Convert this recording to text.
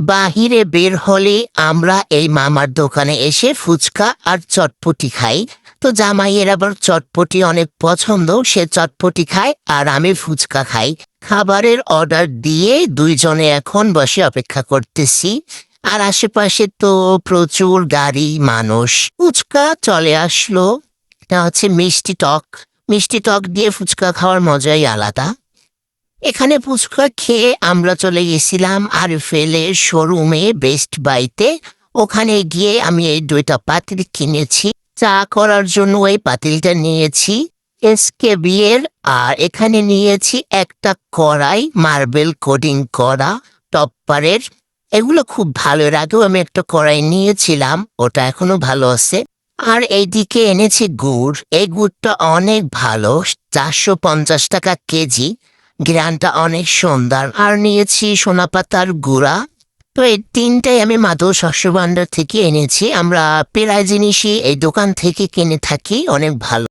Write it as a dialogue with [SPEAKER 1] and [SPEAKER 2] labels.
[SPEAKER 1] বাহিরে বের হলে আমরা এই মামার দোকানে এসে ফুচকা আর চটপটি খাই। তো জামাইয়ের আবার চটপটি অনেক পছন্দ, সে চটপটি খায় আর আমি ফুচকা খাই। খাবারের অর্ডার দিয়ে দুইজনে এখন বসে অপেক্ষা করতেছি। আর আশেপাশে তো প্রচুর গাড়ি, মানুষ। ফুচকা চলে আসলো। এটা হচ্ছে মিষ্টি টক। মিষ্টি টক দিয়ে ফুচকা খাওয়ার মজাই আলাদা। এখানে ফুচকা খেয়ে আমরা চলে গেছিলাম আর ফেলে শোরুমে বেস্ট বাইতে ওখানে গিয়ে আমি এই দুইটা পাতিল কিনেছি। চা করার জন্য এই পাতিলটা নিয়েছি এসকে বিয়ের আর এখানে নিয়েছি একটা কড়াই, মার্বেল কোডিং করা টপ্পারের এগুলো খুব ভালো এর আগেও আমি একটা কড়াই নিয়েছিলাম, ওটা এখনও ভালো আছে। আর এইদিকে এনেছি গুড়, এই গুড়টা অনেক ভালো, চারশো পঞ্চাশ টাকা কেজি। গ্রানটা অনেক সুন্দর। আর নিয়েছি সোনাপাতার গুড়া। তো এই তিনটাই আমি মাধব শস্য ভাণ্ডার থেকে এনেছি। আমরা প্রায় জিনিসই এই দোকান থেকে কিনে থাকি, অনেক ভালো।